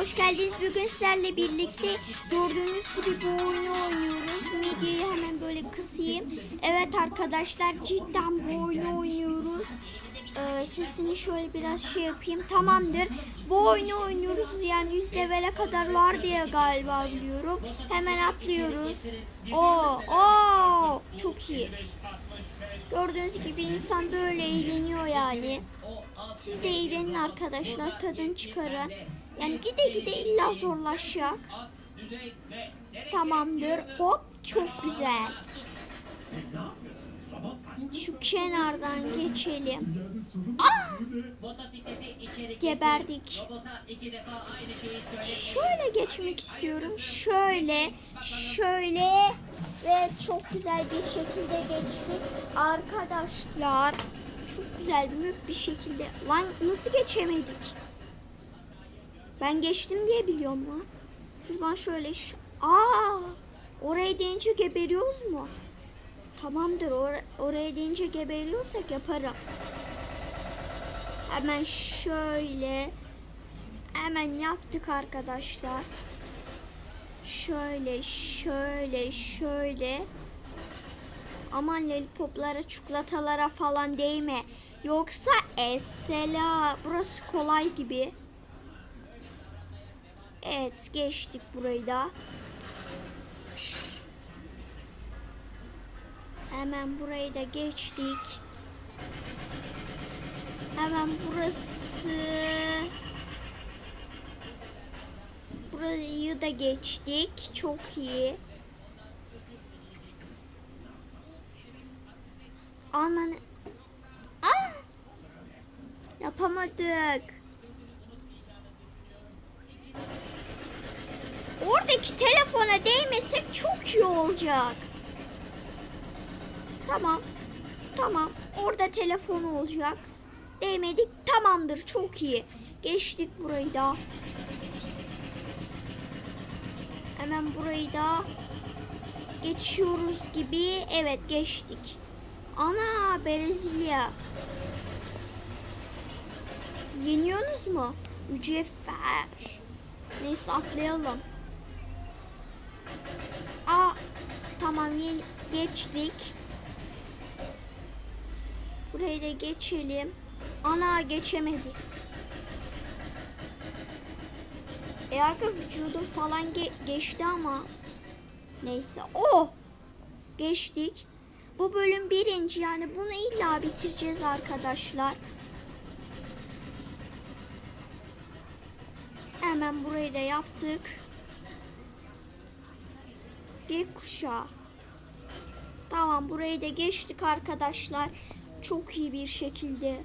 hoş geldiniz. Bugün sizlerle birlikte gördüğünüz gibi bu oyunu oynuyoruz. Medyayı hemen böyle kısayım. Evet arkadaşlar cidden bu oyunu oynuyoruz. Ee, sesini şöyle biraz şey yapayım. Tamamdır. Bu oyunu oynuyoruz. Yani 100 levele kadar var diye galiba biliyorum. Hemen atlıyoruz. Oo, oo, çok iyi. Gördüğünüz gibi insan böyle eğleniyor yani. Siz de eğlenin arkadaşlar. Tadını çıkarın. Yani gide gide illa zorlaşacak. Tamamdır. Hop çok güzel. Şu kenardan geçelim. Geberdik. Şöyle geçmek istiyorum. Şöyle, şöyle ve çok güzel bir şekilde geçtik. Arkadaşlar çok güzel bir şekilde. Lan nasıl geçemedik? Ben geçtim diye biliyorum lan. Şuradan şöyle şu... Aa! Oraya deyince geberiyoruz mu? Tamamdır. Or- oraya deyince geberiyorsak yaparım. Hemen şöyle hemen yaptık arkadaşlar. Şöyle şöyle şöyle. Aman lollipoplara, çikolatalara falan değme. Yoksa esela. Burası kolay gibi. Evet geçtik burayı da. Hemen burayı da geçtik. Hemen burası. Burayı da geçtik. Çok iyi. Ananı. Ah! Yapamadık. Oradaki telefona değmesek çok iyi olacak. Tamam. Tamam. Orada telefon olacak. Değmedik. Tamamdır. Çok iyi. Geçtik burayı da. Hemen burayı da geçiyoruz gibi. Evet geçtik. Ana Brezilya. Yeniyorsunuz mu? Mücevher. Neyse atlayalım. Aa tamam yeni geçtik. Burayı da geçelim. Ana geçemedi. E arka vücudum falan ge- geçti ama. Neyse. Oh! Geçtik. Bu bölüm birinci yani bunu illa bitireceğiz arkadaşlar. Hemen burayı da yaptık. Gökkuşağı. Tamam burayı da geçtik arkadaşlar. Çok iyi bir şekilde.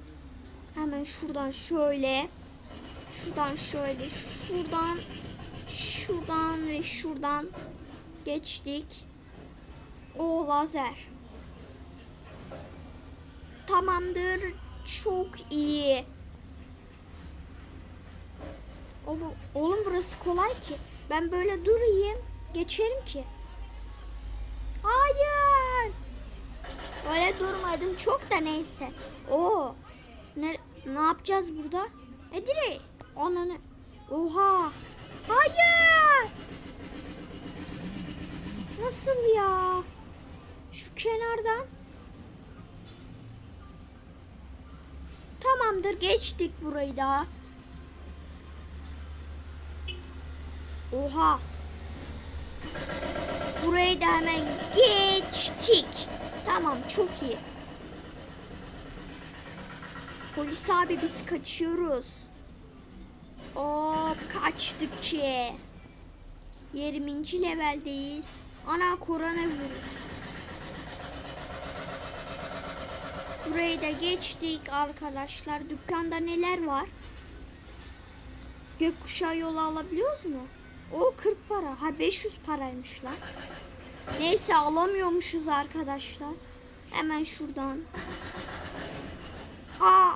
Hemen şuradan şöyle. Şuradan şöyle. Şuradan. Şuradan ve şuradan geçtik. O lazer. Tamamdır. Çok iyi. Oğlum, burası kolay ki. Ben böyle durayım. Geçerim ki. Hayır. Öyle durmadım çok da neyse. Oo. Ne, ne yapacağız burada? E direkt. Ananı. Oha. Hayır. Nasıl ya? Şu kenardan. Tamamdır geçtik burayı da. Oha. Burayı da hemen geçtik. Tamam çok iyi. Polis abi biz kaçıyoruz. Hop kaçtık ki. 20. leveldeyiz. Ana koronavirüs. Burayı da geçtik arkadaşlar. Dükkanda neler var? Gökkuşağı yolu alabiliyoruz mu? O 40 para. Ha 500 paraymış lan. Neyse alamıyormuşuz arkadaşlar. Hemen şuradan. Aa.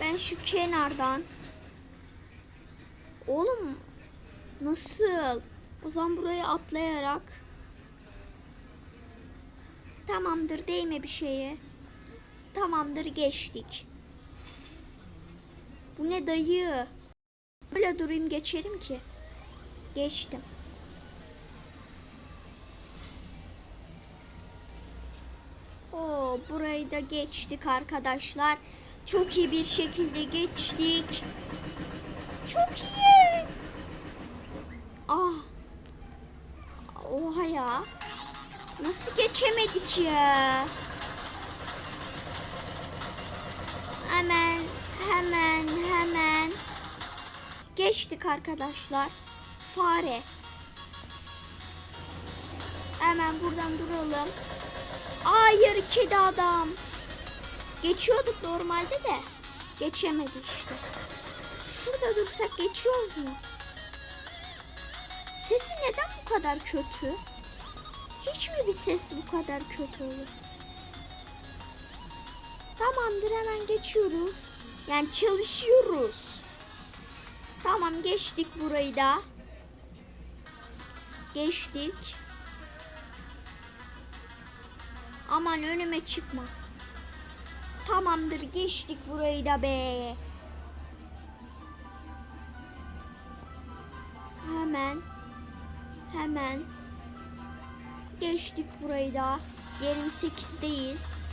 Ben şu kenardan. Oğlum nasıl? O zaman buraya atlayarak. Tamamdır değme bir şeye. Tamamdır geçtik. Bu ne dayı? Böyle durayım geçerim ki. Geçtim. Oo, burayı da geçtik arkadaşlar. Çok iyi bir şekilde geçtik. Çok iyi. Ah. Oha ya. Nasıl geçemedik ya? Hemen, hemen, hemen. Geçtik arkadaşlar. Fare. Hemen buradan duralım. Hayır kedi adam. Geçiyorduk normalde de. Geçemedik işte. Şurada dursak geçiyoruz mu? Sesi neden bu kadar kötü? Hiç mi bir ses bu kadar kötü olur? Tamamdır hemen geçiyoruz. Yani çalışıyoruz. Tamam geçtik burayı da. Geçtik. Aman önüme çıkma. Tamamdır geçtik burayı da be. Hemen. Hemen. Geçtik burayı da. 28'deyiz.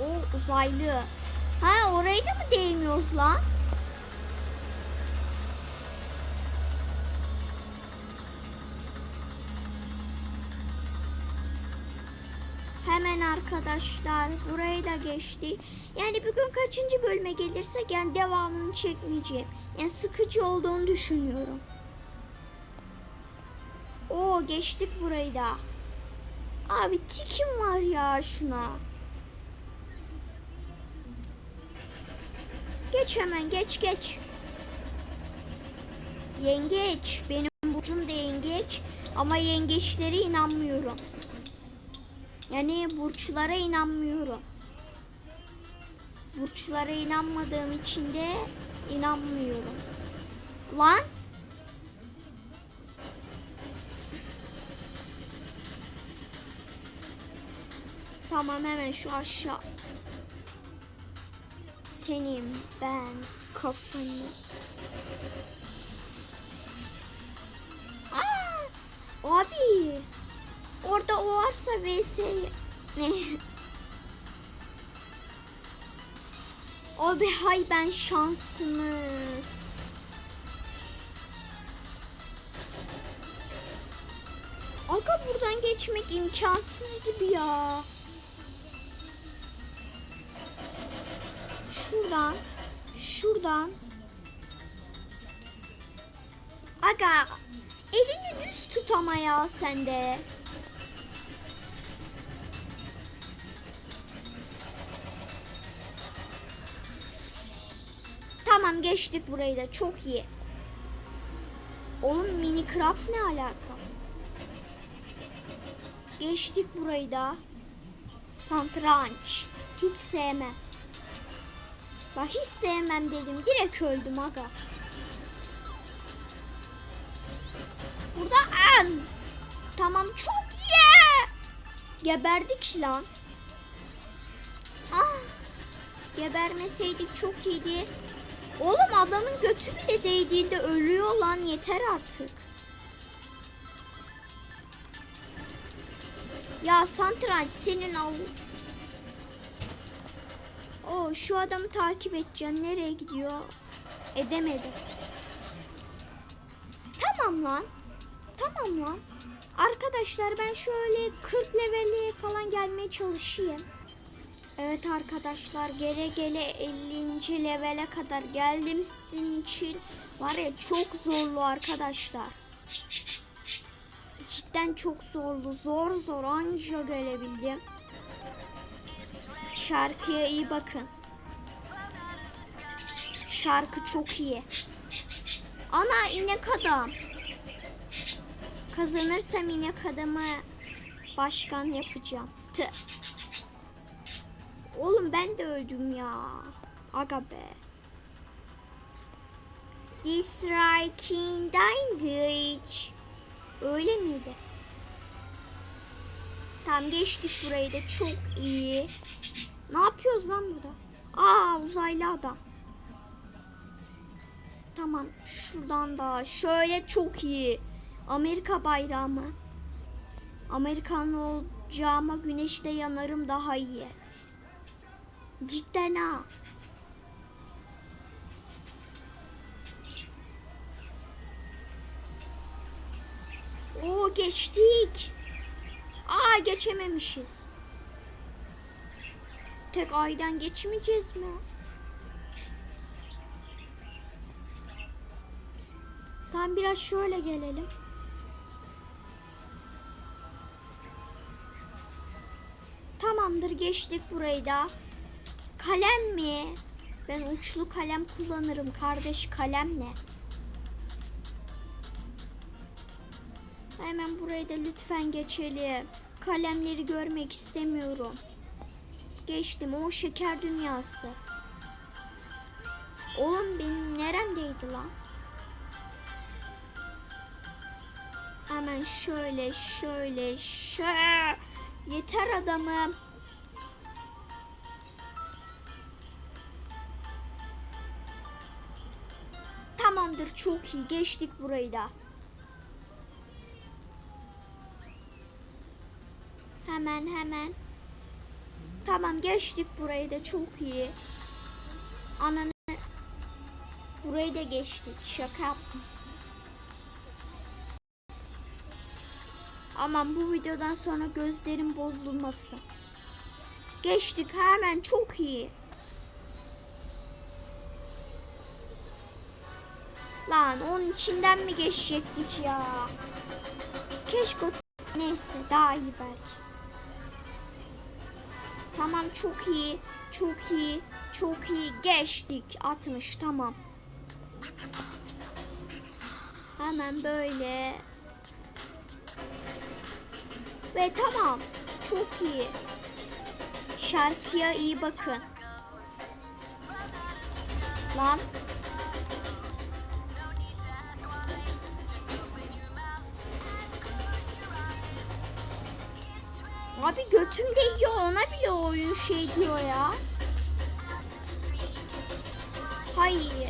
O uzaylı. Ha orayı da mı değmiyoruz lan? Hemen arkadaşlar burayı da geçtik. Yani bugün kaçıncı bölüme gelirsek yani devamını çekmeyeceğim. Yani sıkıcı olduğunu düşünüyorum. Oo geçtik burayı da. Abi tikim var ya şuna. Geç hemen geç geç. Yengeç. Benim burcum da yengeç. Ama yengeçlere inanmıyorum. Yani burçlara inanmıyorum. Burçlara inanmadığım için de inanmıyorum. Lan Tamam hemen şu aşağı. Senin ben kafanı. Aa! Abi. Orada o varsa vs ne? Abi hay ben şansımız. Aga buradan geçmek imkansız gibi ya. Şuradan, şuradan. Aga, elini düz tut ama ya sen Tamam geçtik burayı da çok iyi. Oğlum Minecraft ne alaka? Geçtik burayı da. Santranç. Hiç sevmem. Bak hiç sevmem dedim. Direkt öldüm aga. Burada an. Tamam çok iyi. Geberdik lan. Ah. Gebermeseydik çok iyiydi. Oğlum adamın götü bile değdiğinde ölüyor lan yeter artık. Ya Santranç senin al. O şu adamı takip edeceğim. Nereye gidiyor? Edemedim. Tamam lan. Tamam lan. Arkadaşlar ben şöyle 40 leveli falan gelmeye çalışayım. Evet arkadaşlar gele gele 50. levele kadar geldim sizin için. Var ya çok zorlu arkadaşlar. Cidden çok zorlu. Zor zor anca gelebildim. Şarkıya iyi bakın. Şarkı çok iyi. Ana inek adam. Kazanırsam inek adamı başkan yapacağım. Tüh. Oğlum ben de öldüm ya. Aga be. Disrakin Dindich. Öyle miydi? Tamam geçtik burayı da çok iyi. Ne yap? yapıyoruz lan burada? Aa uzaylı adam. Tamam şuradan da şöyle çok iyi. Amerika bayrağı mı? Amerikanlı olacağıma güneşte yanarım daha iyi. Cidden ha. Oo geçtik. Aa geçememişiz. Tek aydan geçmeyeceğiz mi? Tamam biraz şöyle gelelim. Tamamdır geçtik burayı da. Kalem mi? Ben uçlu kalem kullanırım kardeş kalem ne? Hemen burayı da lütfen geçelim. Kalemleri görmek istemiyorum. Geçtim o şeker dünyası. Oğlum benim neremdeydi lan? Hemen şöyle şöyle şöyle. Yeter adamım. Tamamdır çok iyi geçtik burayı da. Hemen hemen. Tamam geçtik burayı da çok iyi. Ananı burayı da geçtik. Şaka yaptım. Aman bu videodan sonra gözlerim bozulmasın. Geçtik hemen çok iyi. Lan onun içinden mi geçecektik ya? Keşke neyse daha iyi belki. Tamam çok iyi. Çok iyi. Çok iyi. Geçtik. 60 tamam. Hemen böyle. Ve tamam. Çok iyi. Şarkıya iyi bakın. Lan. Götüm değiyor ona bile oyun şey diyor ya. Hayır.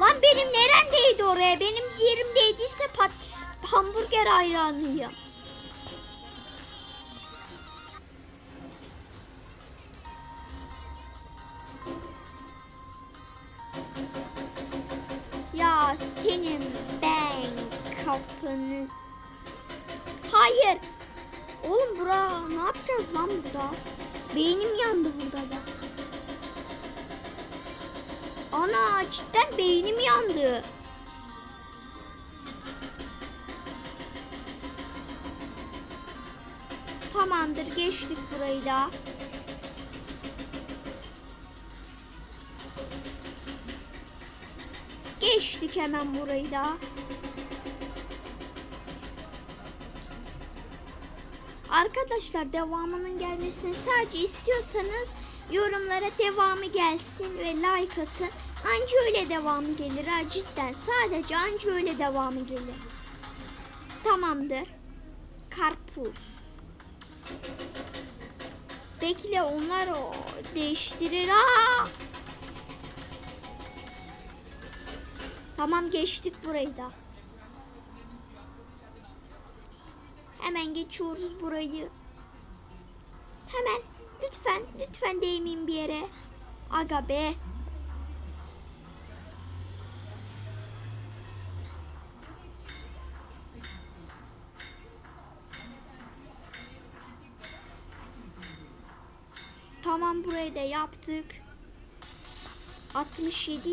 Lan benim neremdeydi oraya? Benim yerimdeydiyse pat hamburger hayranıyım. Kapını... Hayır. Oğlum bura ne yapacağız lan burada? Beynim yandı burada da. Ana cidden beynim yandı. Tamamdır geçtik burayı da. Geçtik hemen burayı da. Arkadaşlar devamının gelmesini sadece istiyorsanız yorumlara devamı gelsin ve like atın. Anca öyle devamı gelir ha cidden. Sadece anca öyle devamı gelir. Tamamdır. Karpuz. Bekle onlar o değiştirir. Aa! Tamam geçtik burayı da. Hemen geçiyoruz burayı. Hemen lütfen lütfen değmeyin bir yere. Aga be. Tamam burayı da yaptık. 67.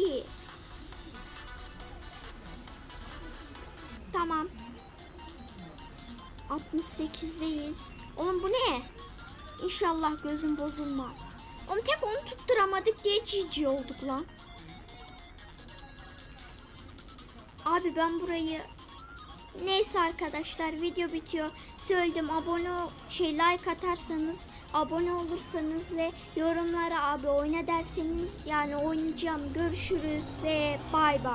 Tamam. 68'deyiz. Oğlum bu ne? İnşallah gözüm bozulmaz. Oğlum tek onu tutturamadık diye cici olduk lan. Abi ben burayı Neyse arkadaşlar video bitiyor. Söyledim abone şey like atarsanız abone olursanız ve yorumlara abi oyna derseniz yani oynayacağım. Görüşürüz ve bay bay.